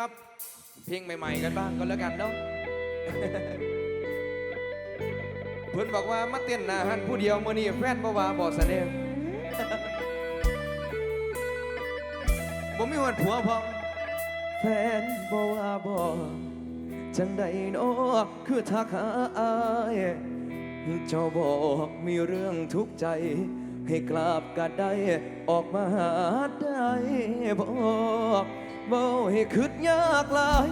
ครับเพลงใหม่ ๆ กันบ้างก็แล้วกันเนาะเพื่อนบอกว่ามาเต้นหนาหันผู้เดียวมื่อนี้แฟนบ่ว่าบ่แสดงบ่มีวันผัวพ้อมแฟนบ่ว่าบ่จังใดเนาะคือทักหาอายเจ้าบอกมีเรื่องทุกข์ใจ ให้กราบกันได้ออกมาหาได้บ่ บ่ให้คิดยากหลาย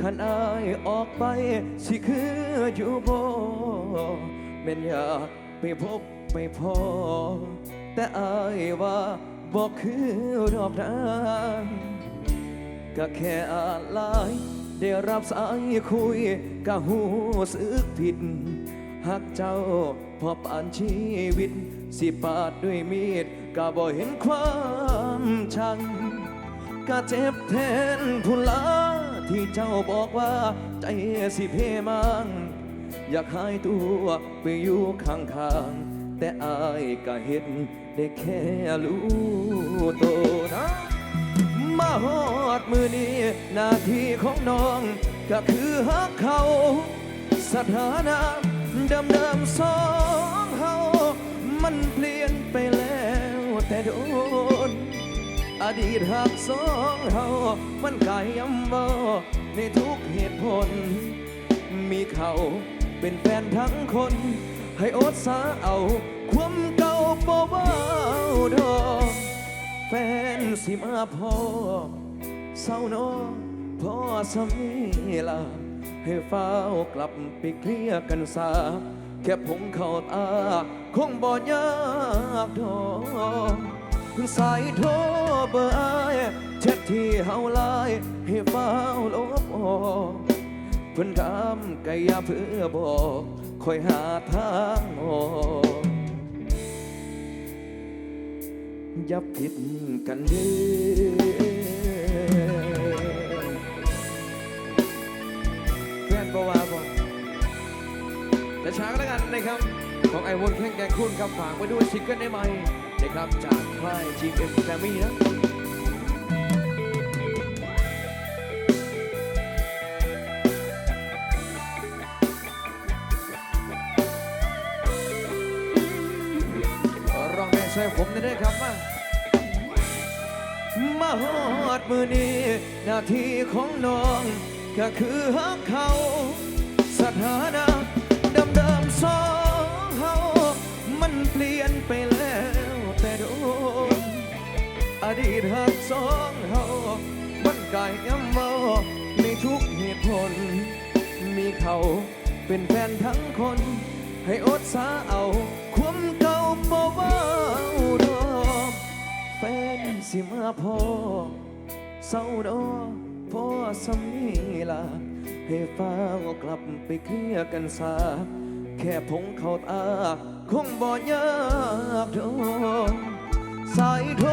ขันอายออกไป สิคืออยู่บ่แม่นอยากไปพบไปพอ แต่อายว่าบอกคือดอกนางก็แค่อ่านไลน์ได้รับสายคุยก็หูสึกผิดหักเจ้าพอปานชีวิต สิปาดด้วยมีดก็บ่เห็นความชัง ก็เจ็บแทนผู้ลาที่เจ้าบอกว่าใจสิเพมังอยากหายตัวไปอยู่ข้างๆ แต่อายก็เห็นได้แค่รู้ตัวนะมาฮอดมือนี้หน้าที่ของน้อง ก็คือฮักเขา สถานะเดิมๆสองเฮามันเปลี่ยนไปแล้วแต่โดน อดีตหักสองเฮามันกายยำบ่ในทุกเหตุผล มีเขาเป็นแฟนทั้งคน ให้อดสาเอา ความเก่าบ่เบาดอกแฟนสิมาพอเศร้าเนอพ่อสมีลาให้เฝ้ากลับไปเคลียร์กันซาแค่ผงเข้าตา คงบ่ยากดอก สายโทรเบอร์อายแชทที่เฮาลายให้เฝ้าลบออกเพิ่นถามกะยาเพื่อบอกคอยหาทางออกอย่าผิดกันเด้อแฟนบ่ว่าบ่แต่ช้าก็แล้วกันนะครับ ของไอวอนแข่งแกงคุณครับฝากไว้ด้วยซิงเกิลได้ไหม นะครับจากค่าย GM g r a m m y นะร้องแม่ช่วยผมได้ด้วยครับมามาฮอดมือนี้หน้าที่ของน้อง ก็คือฮักเขา สถานะเดิมๆสองเฮามันเปลี่ยนไปแล้ว ดีตหักสองเฮามันกายย้ำเมาในทุกเหตุผล มีเขาเป็นแฟนทั้งคน ให้อดสาเอา ความเก่าบ่เว้าดอกแฟนสิมาพอเศร้าดอพ่อสมีลาให้ฟ้าวกลับไปเคลียกันซาแค่พงเข้าตา คงบ่ยากดอก สายโทร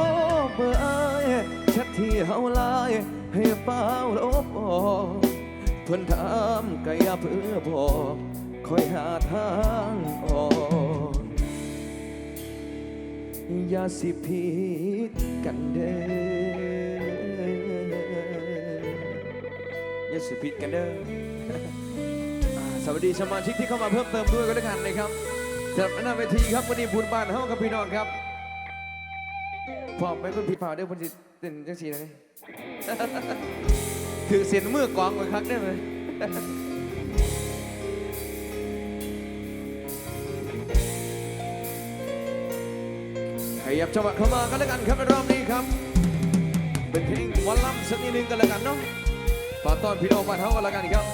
เบอร์อายแชทที่เฮาไลายให้เป้าลบออกเพิ่นถามก็อย่าเพื่อบอกคอยหาทางออกอย่าสิผิดกันเด้อย่าสิผิดกันเด้อสวัสดีสมาชิกที่เข้ามาเพิ่มเติมด้วยก็แล้วกันนะครับสำหรับหน้าเวทีครับวันนี้บุญบานเฮากับพี่น้องครับ พร้อมไปคุณพี่เผาเด้อคนสิเต้นจังสีเลยถือเสียนมือกองไว้ครั้งได้ไหมขยับจังหวะเข้ามากันแล้วกันครับในรอบนี้ครับ เป็นเพลงวันล่ำสักนิดนึงกันแล้วกันเนาะฝากต้อนพี่น้องบ้านเฮากันแล้วกันครับ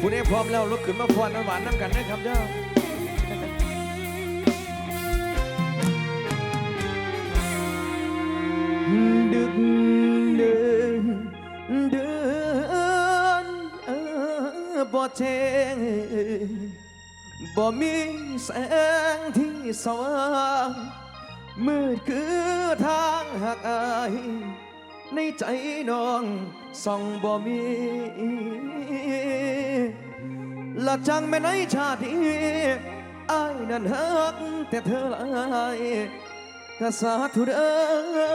ผู้นี้พร้อมแล้วลุกขึ้นมาฟอนน้ำหวานน้ำกันนะครับเจ้า ดึกเดินเดินบ่แจ้งบ่มีแสงที่สว่างมืดคือทางหักอายในใจน้องส่องบ่มี ละจังแม่ในชาตินี้อายนั้นหักแต่เธอหลายกษาธุเด้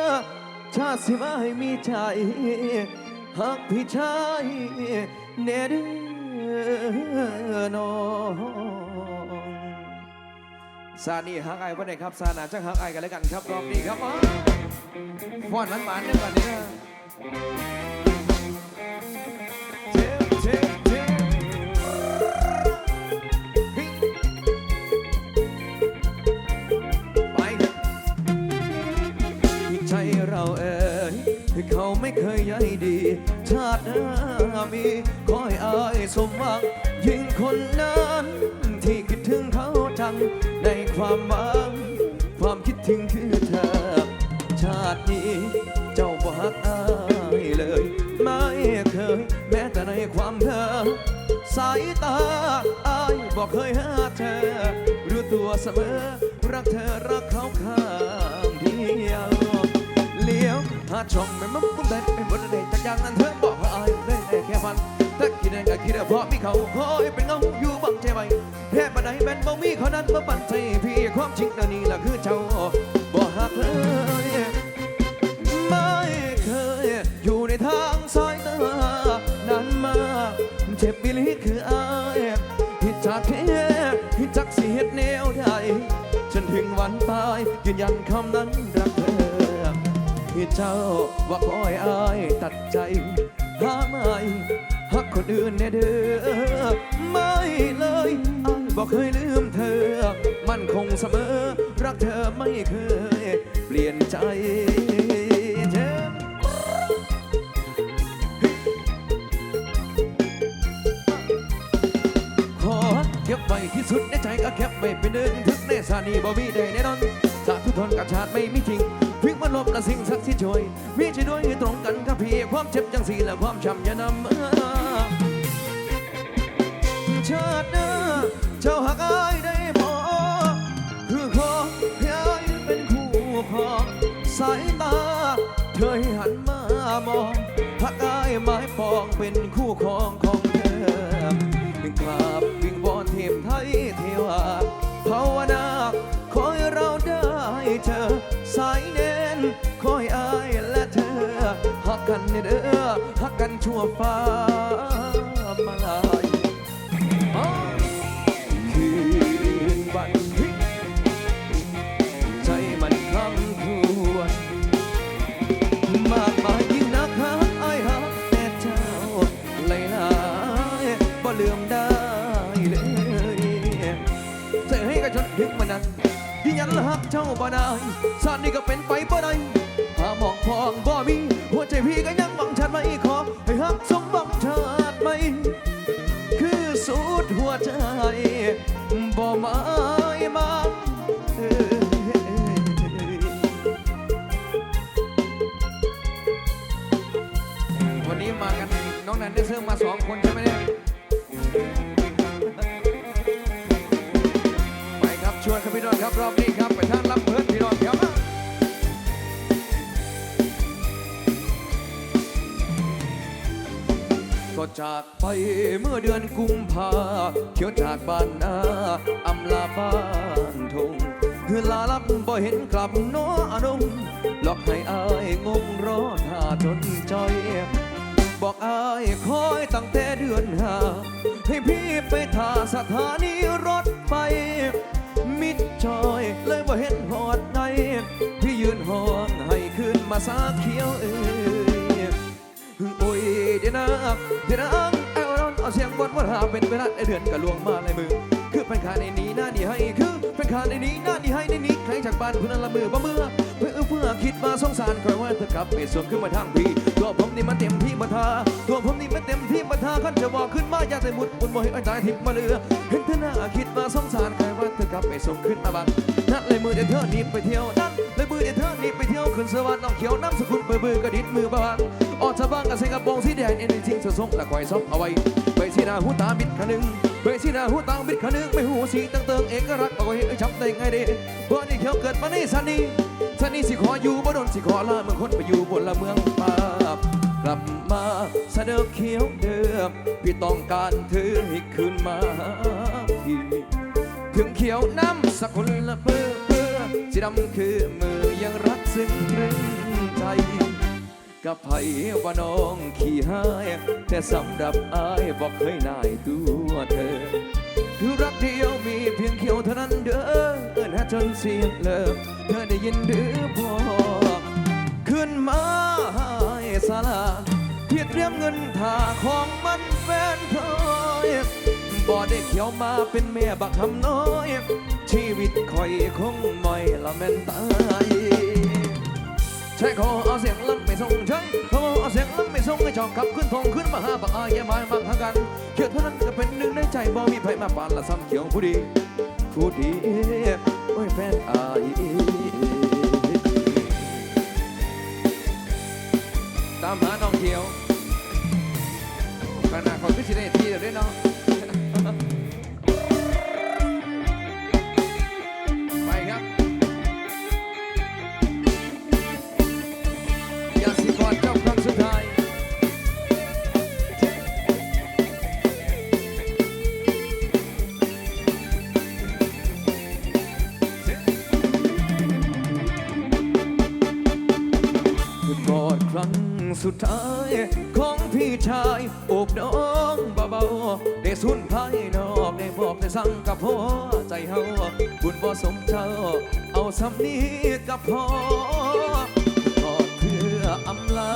อ ชาติสิมาให้มีใจหักพี่ชายแนเด้อน้องซานี่หักไอ้วันไหนครับซาหนาจังหักไอ้กันแล้วกันครับรอบนี้ครับอ๋อฟอนมันหวานๆเนี่ยก่อนนี้นะ เขาไม่เคยใยดี ชาติหน้ามีคอยอายสมหวัง ยิ่งคนนั้นที่คิดถึงเขาจังในความหวัง ความคิดถึงคือเธอ ชาตินี้เจ้าบ่ฮักอายเลย ไม่เคย แม้แต่ในความเธอ สายตาอายบอกเคยหาเธอ รู้ตัวเสมอ รักเธอรักเขาข้างเดียวเลี้ยวหาช่องไม่มันมุ่งแต่เป็นบทเด็จากอย่างนั้นเธอบอกว่าอายได้แค่ฟันแต่คิดได้ก็คิดได้เพราะมีเขาคอยเป็นเงาอยู่บังใจไว้แค่บันไดแบนบ่มีเขานั้นมาปั่นใจพี่ความจริงนั่นนี่แหละคือเจ้าบ่หักเลยไม่เคยอยู่ในทางสายตานานมาเจ็บบิลิคืออายผิดจากเทผิดจากเสียดแนวใดจนถึงวันตายยืนยันคำนั้น ที่เจ้าว่าคอยอายตัดใจหาไม่หักคนอื่นแน่เด้อไม่เลยอายบอกเคยลืมเธอ มันคงเสมอ รักเธอไม่เคย เปลี่ยนใจเจ็บขอเก็บไว้ที่สุดในใจก็แคบไว้เป็นหนึ่งทึกในสานีบ่มีใดแน่นอนจากทุทนกับชาติไม่มีจริง พิกมันลบและสิ่งศักดิ์สิทธิ์ช่วยมีช่วยด้วยตรงกันกับพี่ความเจ็บจังสีและความช้ำอย่านำมาชาติหน้าเจ้าหักอายได้พอคือขอให้อายเป็นคู่ครองสายตาเธอให้หันมามองหักอายไม้ปองเป็นคู่ครองของ หักกันเด้อหักกันชั่วฟ้ามาลายอ้าวคืนวันที่ใจมันคลำครวญมากมายยิ่งนักหาไอ้ายหาแต่เจ้าเลยลายบ่ลืมได้เลยใจให้กับฉันถึงมันนั้นยืนยันหักเจ้าบ่ได้สานนี้ก็เป็นไปบ่ได้หาหมองพองบ่มี พี่ก็ยังหวัง ก็จากไปเมื่อเดือนกุมภาเขียวจากบ้านนาอำลาบ้านทงคือลาลับบ่เห็นกลับโน้อนงหลอกให้อายงงรอท่าจนใจบอกอายคอยตั้งแต่เดือนห้าให้พี่ไปท่าสถานีรถไฟมิดจอยเลยบ่เห็นหอดในพี่ยืนห้องให้ขึ้นมาสาเขียวเอ้ยโอ้ย เดี๋ยวนะเดี๋ยวนะไอาเอนเอาเสียงบนว่าหาเป็นเวลาไอเดือนกะลวงมาลายมือ คือเป็นขาในนี้หน้านี่ให้คือเป็นขาในนี้หน้านี่ให้ในนี้ใครจากบ้านคุณนั่นละมือบ่เมื่อเพื่อเพื่อคิด มาสงสารคอยว่าเธอกลับไปส่วนขึ้นมาทางพี่ตัวผมนี่มันเต็มที่บัทาตัวผมนี่มันเต็มที่บัทาขันจะบอกขึ้นมาอยากแต่มุดบุญบ่ให้อ้อยตายทิพมาเรือเห็นเธอหน้าคิดมาสงสารใครว่าเธอกลับไปส่งขึ้นมาบ้างนั่นเลยมือเดี๋ยวเธอหนีไปเที่ยวนั่นเลยมือเดี๋ยวเธอหนีไปเที่ยวขึ้นสวรรค์น้องเขียวน้ำสกุลเบื่อเบื่อกระดิษมือบางออกจากบ้านกับเสกระโปรงสีแดงเอ็นจริงสะสมและคอยซบเอาไว้ไปสีหน้าหูตาบิดขนึงไปสีหน้าหูตาบิดขนึงไม่หูสีตั้งเติงเอกลักษณ์บอาเห็นไอ้ช้ำได้ไงเด้เพราะนี่เขียวเกิดมาในสันนี้ สันนี้สิขออยู่บ่โดนสิขอลาเมืองคนไปอยู่บนละเมืองป่ากลับมาเสนอเขียวเดิมพี่ต้องการเธอให้คืนมาพี่ถึงเขียวน้ำสักุลละเปื้อเปื้อสีดำคือมือยังรักซึ้งตรึงใจกับไผว่าน้องขี้หายแต่สำหรับอายบอกเคยนายตัวเธอคือรักเดียวมีเพียงเขียวเท่านั้นเด้อเอิ้นหาจนเสียงเลิก เธอได้ยินหรือบ่ขึ้นมาให้สาลาพี่เตรียมเงินท่าของมันแฟนเธอบ่ได้เขียวมาเป็นแม่บักคำน้อย ชีวิตคอยคงไม่ละแม่นตายใช่ขอเอาเสียงลั่นไม่ส่งใช่ขอเอาเสียงลั่นไม่ส่งให้จอกขับขึ้นทงขึ้นมาหาปะอายแย่มามังหากันเขียวเท่านั้นก็เป็นหนึ่งในใจบ่มีไผมาปานละซ้ำเขียวผู้ดีผู้ดี โอ้ยแฟนอายตามหาน้องเขียวขนาดคนพิเศษที่เดียวด้วยเนาะ สุดท้ายของพี่ชายโอบน้องเบาๆได้สุนภายนอกได้บอกได้สั่งกับพ่อใจเฮาบุญบ่สมเจ้า เอาสำนี้กับพ่อกอเพื่ออำลา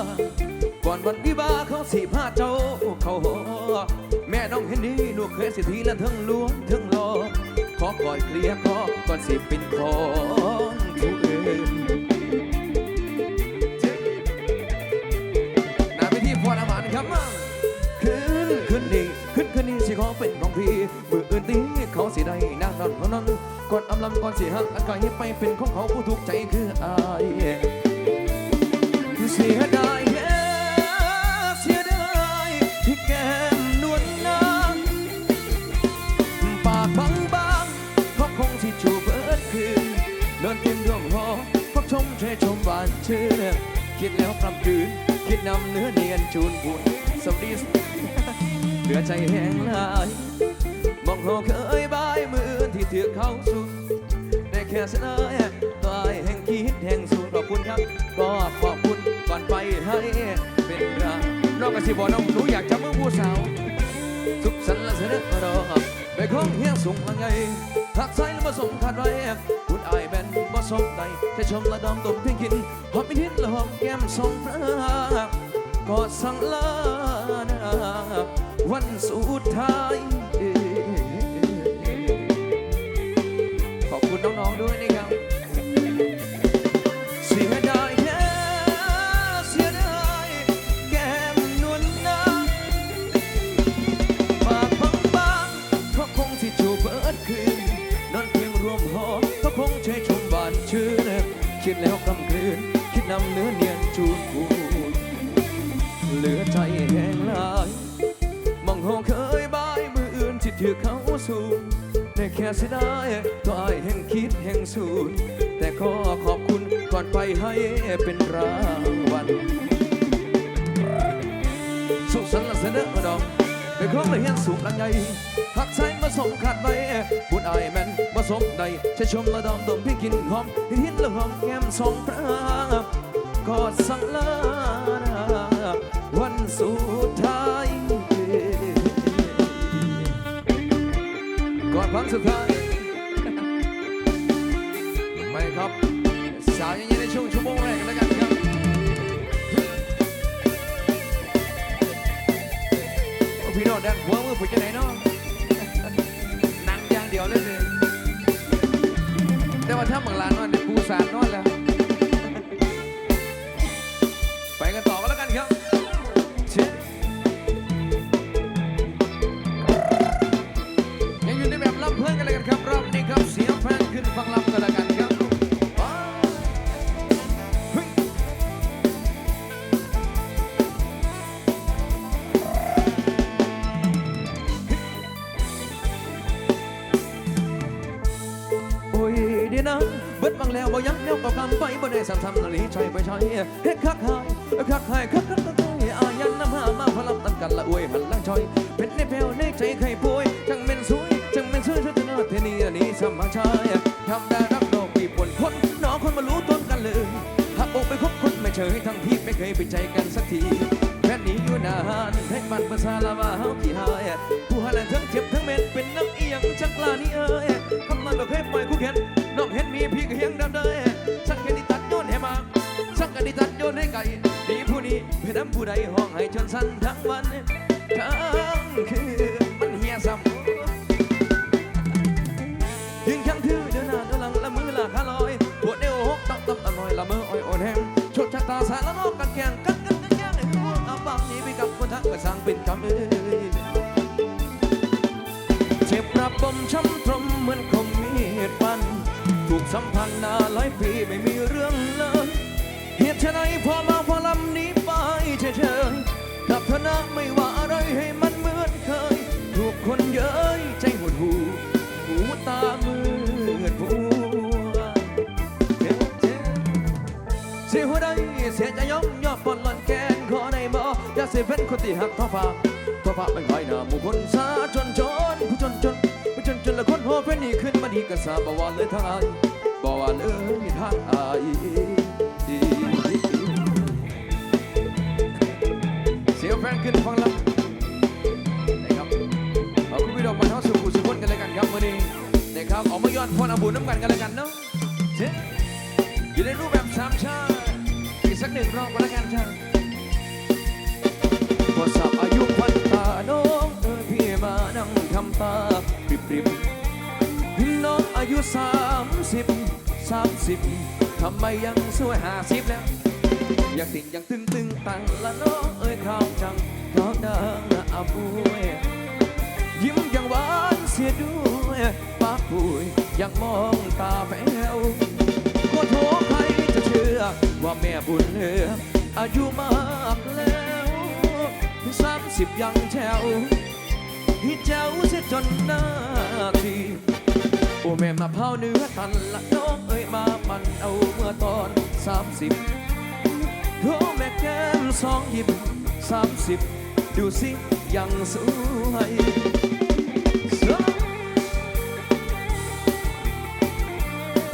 ก่อนวันวิบาเขาสีผ้าเจ้าเขาหอแม่น้องเห็นดีลูกเคยสิทีและทั้งล้วงทั้งรอขอก่อยเคลียร์ขอก่อนสิเป็นของผู้อื่น เป็นของพี่มืออื่นตีเขาสิได้นางนอนเขานั้นก่อนอำลำก่อนสิหักอากาศไปเป็นของเขาผู้ทุกใจคืออายเสียดายแค่เสียดายที่แก้มนวลนางปากบางบางเขาคงสิจูบเบิดคืนเดินกินร่วมหอพักชมเชยชมหวานเชื่นคิดแล้วกลับคืนคิดนำเนื้อเนียนจูนบุญสวัสดี ลือใจแห้งลายมองหอเคยบายมือที่เถือกเขาสุดได้แค่เสนอตายแห่งคิดแห่งสูดขอบคุณครับ ก็ขอบคุณก่อนไปให้เป็นรางนอกจากสิบอน้องหนูอยากจะมือผู้สาวสุขสันต์และเสด็จรอไปของเฮียงสูงลังใหญ่หักใส่และมาส่งขาดไว้คุณอายแบนมาส่งใดจะชมละดอมตมเพียงกินหอมไม่ทิดละหอมแก้มส่งพระกอดสั่งลานา วันสุดท้าย ขอบคุณน้อง ๆ ด้วยนะครับ เสียดายตัวอายแห่งคิดแห่งสูนแต่ขอขอบคุณก่อนไปให้เป็นรางวัลสุขสันต์และเสนอดอกไปครองและเฮียนสูงลังใหญ่หักใส่มาส่งขาดไว้บุญอายแมนมาสมใดใช้ชมละดอมดมพี่กินหอมเห็นหินละหอมแก้มสองพระกอดสั่งลาวันสุด รั้งสุดท้ายไม่ครับสาวยังยังในช่วงชั่วโมงแรกกันแล้วกันครับพี่น้องดันหัวมือผู้จะไหนเนาะนั่งอย่างเดียวเลยเลยแต่ว่าถ้าบางลานนอนเนี่ยปูสารนอนแล้ว ไปกันต่อกันแล้วกันครับ นะเบิดบังแล้วบ่ยังแนวเก่ากำไปบ่ได้ซ้ำๆนาลีช่อยไปช่อยเฮ็ดคักหายคักหายคักคักคักคักอายันน้ำหามาพลับตันกันละอวยหันหลังช่อยเป็นในแผ่วในใจใครป่วยจังเป็นสวยจังเป็นสวยชัดเนาะเทนีอันนี้สมาชาย ยหักอกไปคยทั้งที่ไม่เคยไปใจกันสักทีแค่นี้อยู่นานให้มันภาษาละว่าเฮาขี้หายผู้หาแลทั้งเจ็บทั้งเม็ดเป็นน้ำเอียงชักกลานี่เอ้ยคำนั้นบ่เคยปล่อยคู่แขนน้องเห็นมีพี่ก็เฮียงดำเด้อสักแค่นี้ตัดโยนให้มาสักกะดิตัดโยนให้ไก่ดีผู้นี้เพื่อนำผู้ใดห้องให้จนสั้นทั้งวันทั้งคืน เจ็บระบมช้ำตรมเหมือนคมมีดฟัน ถูกสัมพันธ์นาหลายปีไม่มีเรื่องเลยเหตุไฉนพอมาพอลำนี้ไปเฉยๆกับเธอนะไม่ว่าอะไรให้มันเหมือนเคย ถูกคนเย้ยใจหดหูหูตามืดมัวเจ็บเจ็บเสียหัวใดเสียใจย่อมยอมปนหล่อนแกนขอในบ่อย่าเสียเป็นคนที่หักท้อฟ้าท้อฟ้าไม่ค่อยหน้าหมู่คนสาจนจน ผู้จนจนผู้จนจนละคนหัวเป็นนี่ขึ้นมาดีก็สาบว่าเลยทายบอกว่าเลยทายเสียวแฟนขึ้นฟังลำนะครับเอาคุณพี่ดอกมาเท้าสู่กุศลกันเลยกันครับวันนี้นะครับออกมาย้อนพรอาบุญน้ำกันกันเลยกันเนาะเจ๊อยู่ในรูปแบบสามชาติอีกสักหนึ่งรอบก็แล้วกันจ้าพอสับอายุพันตาโน นั่งทำตาปริบปริบน้องอายุสามสิบสามสิบทำไมยังสวยห้าสิบแล้วอยากติ่งยังตึงตึงตังละน้องเอ้ยข้าวจังน้องดังนะอาบุยยิ้มยังหวานเสียด้วยปากปุยยังมองตาแป๋วก็โทษใครจะเชื่อว่าแม่บุญเหลืออายุมากแล้วสามสิบยังแถว ที่เจ้าเสียจนหน้าทีโอ้แม่มาเผาเนื้อตันละน้องเอ้ยมามันเอาเมื่อตอนสามสิบโอ้แม่แก้มสองหยิบสามสิบดูสิยังสวย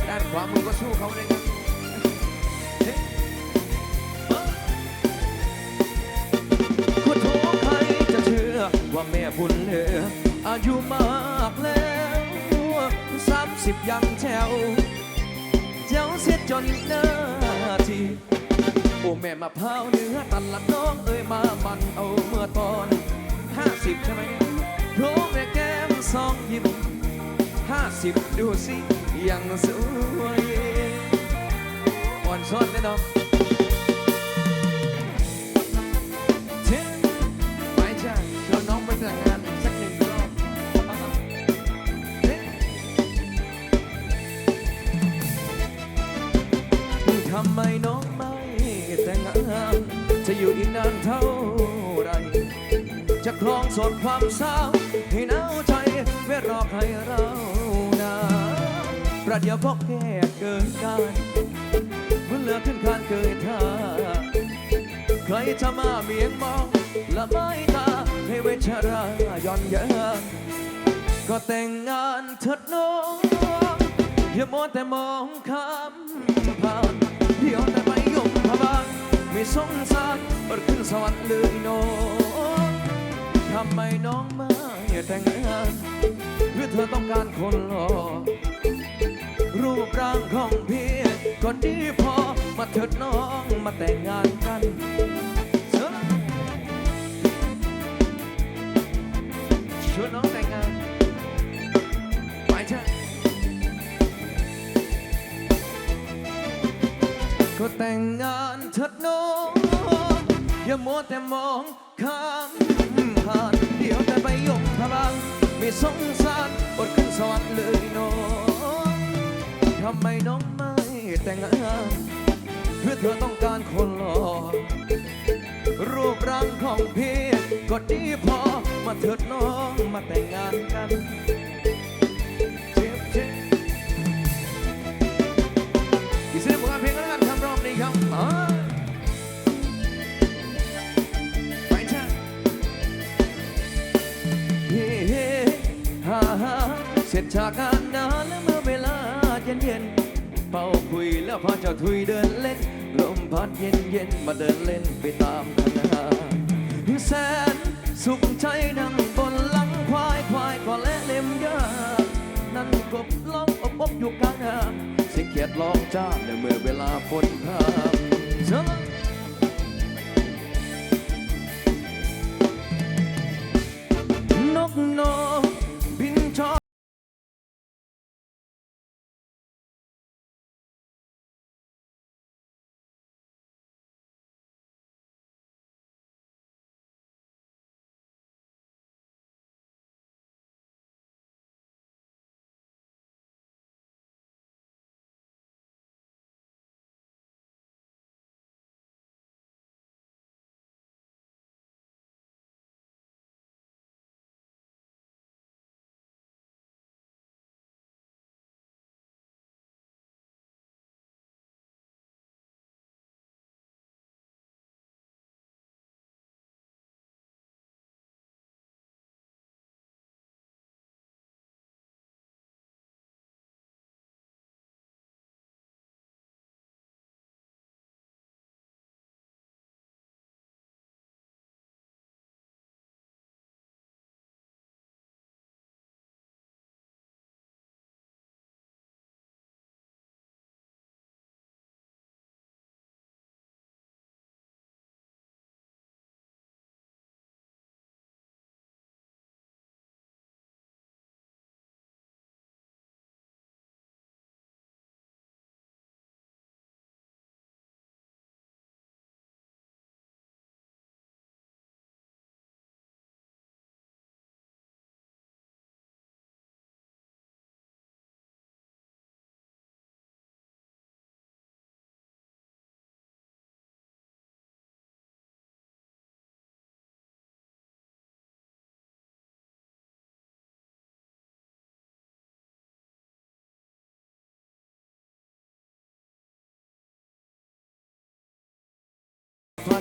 ด้านขวามือก็สู้เขาเลยครับ ว่าแม่บุญเหลืออายุมากแล้วสามสิบยังแถวเจ้าเสียจนหน้าทีโอ้แม่มาพร้าวเนื้อตันละน้องเอ้ยมามันเอาเมื่อตอนห้าสิบใช่ไหมโอ้แม่แก้มสองยิ้มห้าสิบดูสิยังสวยอ่อนซ้อนแน่นอนานเท่าไร จะครองสดความเศร้าให้หนาวใจเวรอใครเรานาประเดี๋ยวพกแค่เกินการเมื่อเหลือขึ้นคานเกินท่าใครจะมาเมียงมองละไม่ตาให้เวชราย่อนเยอะก็แต่งงานเถิดน้องอย่ามัวแต่มองข้ามผ่านเดี๋ยวแต่ไม่ยมพบานไม่สงสาร เปิดขึ้นสวรรค์เลยน้องทำไมน้องม่แต่งงานหรือเธอต้องการคนหล่อรูปร่างของพี่ก็ดีพอมาเถิดน้องมาแต่งงานกันชวนน้องแต่งงานไปเถอะก็แต่งงานเถิดน้อง อย่ามัวแต่มองข้ามผ่านเดี๋ยวแต่ไปยมพบางไม่สงสารอดขึ้นสวรรค์เลยน้องทำไมน้องไม่แต่งงานเพื่อเธอต้องการคนหล่อรูปร่างของพี่ก็ดีพอมาเถิดน้องมาแต่งงานกันเจ็บเจ็บอีกสักหนึ่งผลงานเพลงแล้วกันทำรอบนี้ครับ เสร็จจากงานนานแล้วเมื่อเวลาเย็นเย็นเป่าคุยแล้วพอเจ้าทุยเดินเล่น ลมพัดเย็นเย็นมาเดินเล่นไปตามคณะแสนสุขใจนั่งบนหลังควายควายก็และเล็มยานั่นกบล่องอบอบอยู่กลางน้ำเสียงเขียดร้องจ้าในเมื่อเวลาฝนพรำเชิญนกนก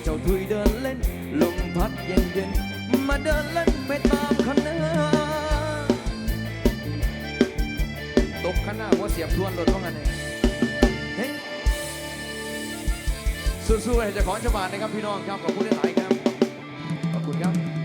เจ้าทุยเดินเล่น ลมพัดเย็นเย็นๆมาเดินเล่นไปตามคณะตกข้างหน้าว่าเสียบทวนรถว่างันเองเฮ้ยสู้ๆให้เจ้าของฉบับนะครับพี่น้องครับขอบคุณหลายๆครับ ขอบคุณครับ